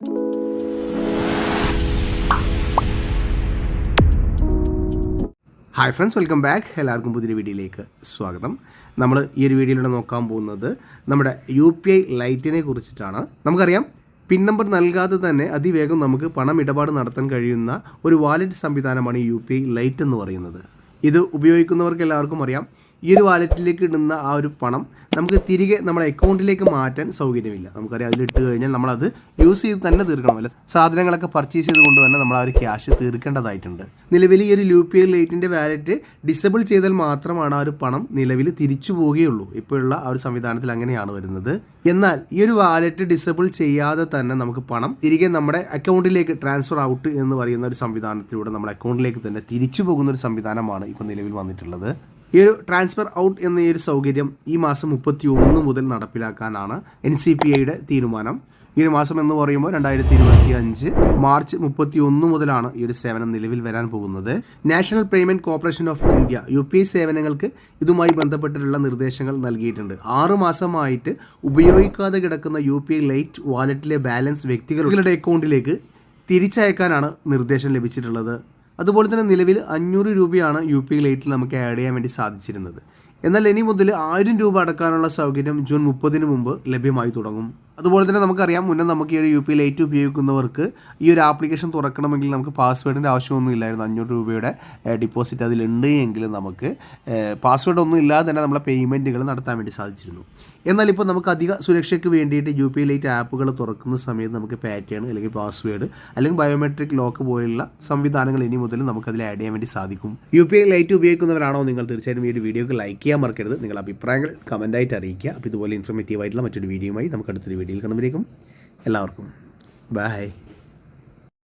Hi friends welcome back എല്ലാവർക്കും പുതിയൊരു വീഡിയോയിലേക്ക് സ്വാഗതം. നമ്മൾ ഈ ഒരു വീഡിയോയിലൂടെ നോക്കാൻ പോകുന്നത് നമ്മുടെ യു പി ഐ ലൈറ്റിനെ കുറിച്ചിട്ടാണ്. നമുക്കറിയാം പിൻ നമ്പർ നൽകാതെ തന്നെ അതിവേഗം നമുക്ക് പണം ഇടപാട് നടത്താൻ കഴിയുന്ന ഒരു വാലറ്റ് സംവിധാനമാണ് യു പി ഐ ലൈറ്റ് എന്ന് പറയുന്നത്. ഇത് ഉപയോഗിക്കുന്നവർക്ക് എല്ലാവർക്കും അറിയാം. ഈ ഒരു വാലറ്റിലേക്ക് ഇടുന്ന ആ ഒരു പണം നമുക്ക് തിരികെ നമ്മുടെ അക്കൗണ്ടിലേക്ക് മാറ്റാൻ സൗകര്യമില്ല. നമുക്കറിയാം അതിലിട്ട് കഴിഞ്ഞാൽ നമ്മളത് യൂസ് ചെയ്ത് തന്നെ തീർക്കണമല്ലോ സാധനങ്ങളൊക്കെ പർച്ചേസ് ചെയ്തുകൊണ്ട് തന്നെ നമ്മൾ ആ ഒരു ക്യാഷ് തീർക്കേണ്ടതായിട്ടുണ്ട്. നിലവിൽ ഈ ഒരു യു പി ഐ ലൈറ്റിന്റെ വാലറ്റ് ഡിസബിൾ ചെയ്താൽ മാത്രമാണ് ആ ഒരു പണം നിലവിൽ തിരിച്ചു പോവുകയുള്ളൂ. ഇപ്പോഴുള്ള ആ ഒരു സംവിധാനത്തിൽ അങ്ങനെയാണ് വരുന്നത്. എന്നാൽ ഈ ഒരു വാലറ്റ് ഡിസബിൾ ചെയ്യാതെ തന്നെ നമുക്ക് പണം തിരികെ നമ്മുടെ അക്കൗണ്ടിലേക്ക് ട്രാൻസ്ഫർ ഔട്ട് എന്ന് പറയുന്ന ഒരു സംവിധാനത്തിലൂടെ നമ്മുടെ അക്കൗണ്ടിലേക്ക് തന്നെ തിരിച്ചു പോകുന്ന ഒരു സംവിധാനമാണ് ഇപ്പോൾ നിലവിൽ വന്നിട്ടുള്ളത്. ഈ ഒരു ട്രാൻസ്ഫർ ഔട്ട് എന്ന ഈ ഒരു സൗകര്യം ഈ മാസം മുപ്പത്തി ഒന്ന് മുതൽ നടപ്പിലാക്കാനാണ് എൻ സി പി ഐയുടെ തീരുമാനം. ഈ ഒരു മാസം എന്ന് പറയുമ്പോൾ രണ്ടായിരത്തി ഇരുപത്തി അഞ്ച് മാർച്ച് മുപ്പത്തി ഒന്ന് മുതലാണ് ഈ ഒരു സേവനം നിലവിൽ വരാൻ പോകുന്നത്. National payment corporation of India U P I സേവനങ്ങൾക്ക് ഇതുമായി ബന്ധപ്പെട്ടിട്ടുള്ള നിർദ്ദേശങ്ങൾ നൽകിയിട്ടുണ്ട്. ആറു മാസമായിട്ട് ഉപയോഗിക്കാതെ കിടക്കുന്ന യു പി ഐ ലൈറ്റ് വാലറ്റിലെ ബാലൻസ് വ്യക്തികളുടെ അക്കൗണ്ടിലേക്ക് തിരിച്ചയക്കാനാണ് നിർദ്ദേശം ലഭിച്ചിട്ടുള്ളത്. അതുപോലെ തന്നെ നിലവിൽ അഞ്ഞൂറ് രൂപയാണ് യു പി ലൈറ്റിൽ നമുക്ക് ആഡ് ചെയ്യാൻ വേണ്ടി സാധിച്ചിരുന്നത്. എന്നാൽ ഇനി മുതൽ ആയിരം രൂപ അടക്കാനുള്ള സൗകര്യം ജൂൺ മുപ്പതിന് മുമ്പ് ലഭ്യമായി തുടങ്ങും. അതുപോലെ തന്നെ നമുക്കറിയാം മുന്നേ നമുക്ക് ഈ ഒരു യു പി ലൈറ്റ് ഉപയോഗിക്കുന്നവർക്ക് ഈ ഒരു ആപ്ലിക്കേഷൻ തുറക്കണമെങ്കിൽ നമുക്ക് പാസ്വേഡിന്റെ ആവശ്യമൊന്നും ഇല്ലായിരുന്നു. അഞ്ഞൂറ് രൂപയുടെ ഡിപ്പോസിറ്റ് അതിലുണ്ട് എങ്കിലും നമുക്ക് പാസ്വേഡ് ഒന്നും ഇല്ലാതെ തന്നെ നമ്മളെ പേയ്മെന്റുകൾ നടത്താൻ വേണ്ടി സാധിച്ചിരുന്നു. എന്നാൽ ഇപ്പോൾ നമുക്ക് അധിക സുരക്ഷയ്ക്ക് വേണ്ടിയിട്ട് യു പി ലൈറ്റ് ആപ്പുകൾ തുറക്കുന്ന സമയത്ത് നമുക്ക് പാറ്റേൺ അല്ലെങ്കിൽ പാസ്വേഡ് അല്ലെങ്കിൽ ബയോമെട്രിക് ലോക്ക് പോലുള്ള സംവിധാനങ്ങൾ ഇനി മുതൽ നമുക്ക് അതിൽ ആഡ് ചെയ്യാൻ വേണ്ടി സാധിക്കും. യു പി ഐ ലൈറ്റ് ഉപയോഗിക്കുന്നവരാണോ നിങ്ങൾ തീർച്ചയായിട്ടും ഈ ഒരു വീഡിയോക്ക് ലൈക്ക് ചെയ്യാൻ മറക്കരുത്. നിങ്ങളുടെ അഭിപ്രായങ്ങൾ കമന്റായിട്ട് അറിയിക്കുക. അപ്പോൾ ഇതുപോലെ ഇൻഫർമേറ്റീവ് ആയിട്ടുള്ള മറ്റൊരു വീഡിയോയുമായി നമുക്ക് അടുത്തൊരു വീഡിയോയിൽ കാണുമ്പോഴേക്കും എല്ലാവർക്കും. ബൈ